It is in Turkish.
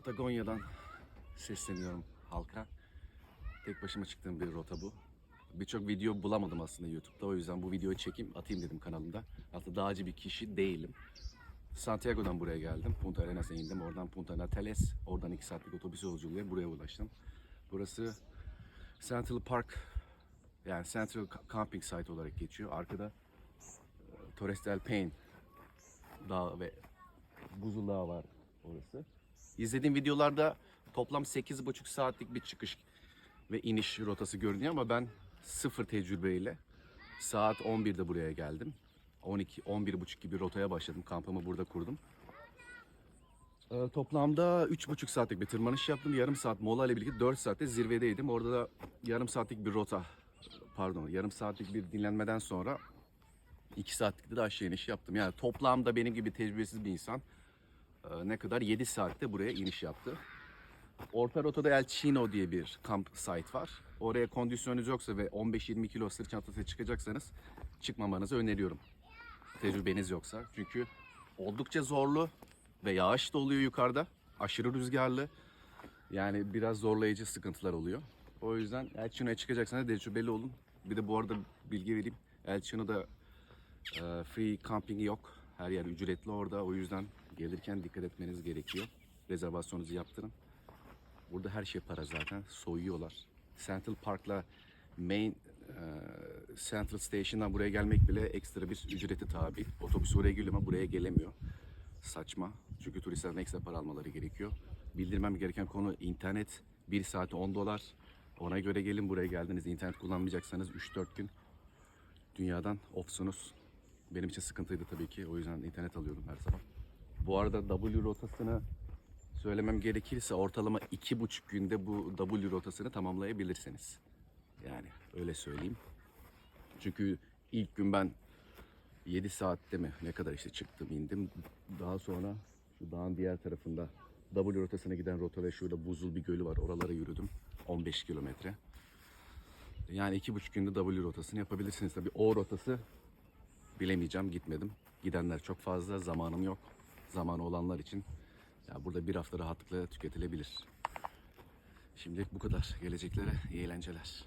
Patagonya'dan sesleniyorum halka. Tek başıma çıktığım bir rota bu. Birçok video bulamadım aslında YouTube'da. O yüzden bu videoyu çekeyim, atayım dedim kanalımda. Hatta dağcı bir kişi değilim. Santiago'dan buraya geldim. Punta Arenas'a indim. Oradan Punta Natales. Oradan 2 saatlik otobüs yolculuğuyla buraya ulaştım. Burası Central Park yani Central Camping Site olarak geçiyor. Arkada e, Torres del Paine Dağı ve Buzul Dağı var orası. İzlediğim videolarda toplam 8,5 saatlik bir çıkış ve iniş rotası görünüyor ama ben sıfır tecrübeyle saat 11'de buraya geldim. 12 11.30 gibi rotaya başladım. Kampımı burada kurdum. Ee, toplamda 3,5 saatlik bir tırmanış yaptım. Yarım saat mola ile birlikte 4 saatte zirvedeydim. Orada da yarım saatlik bir rota, pardon yarım saatlik bir dinlenmeden sonra 2 saatlik de aşağı iniş yaptım. Yani toplamda benim gibi tecrübesiz bir insan ne kadar 7 saatte buraya iniş yaptı. Orta rotada El Chino diye bir kamp site var. Oraya kondisyonunuz yoksa ve 15-20 kilo sırt çantası çıkacaksanız çıkmamanızı öneriyorum. Tecrübeniz yoksa. Çünkü oldukça zorlu ve yağış da oluyor yukarıda. Aşırı rüzgarlı. Yani biraz zorlayıcı sıkıntılar oluyor. O yüzden El Chino'ya çıkacaksanız tecrübeli olun. Bir de bu arada bilgi vereyim. El Chino'da e, free camping yok. Her yer ücretli orada. O yüzden gelirken dikkat etmeniz gerekiyor. Rezervasyonunuzu yaptırın. Burada her şey para zaten. Soyuyorlar. Central Park'la Main e, Central Station'dan buraya gelmek bile ekstra bir ücreti tabi. Otobüs oraya geliyor ama buraya gelemiyor. Saçma. Çünkü turistlerden ekstra para almaları gerekiyor. Bildirmem gereken konu internet. 1 saati 10 dolar. Ona göre gelin buraya geldiniz. İnternet kullanmayacaksanız 3-4 gün dünyadan offsunuz. Benim için sıkıntıydı tabii ki. O yüzden internet alıyorum her sabah. Bu arada W rotasını söylemem gerekirse ortalama iki buçuk günde bu W rotasını tamamlayabilirsiniz. Yani öyle söyleyeyim. Çünkü ilk gün ben 7 saatte mi ne kadar işte çıktım indim. Daha sonra şu dağın diğer tarafında W rotasına giden rota ve şurada buzul bir gölü var. Oralara yürüdüm. 15 kilometre. Yani iki buçuk günde W rotasını yapabilirsiniz. Tabii O rotası bilemeyeceğim gitmedim. Gidenler çok fazla zamanım yok. Zamanı olanlar için ya burada bir hafta rahatlıkla tüketilebilir. Şimdilik bu kadar. Geleceklere iyi eğlenceler.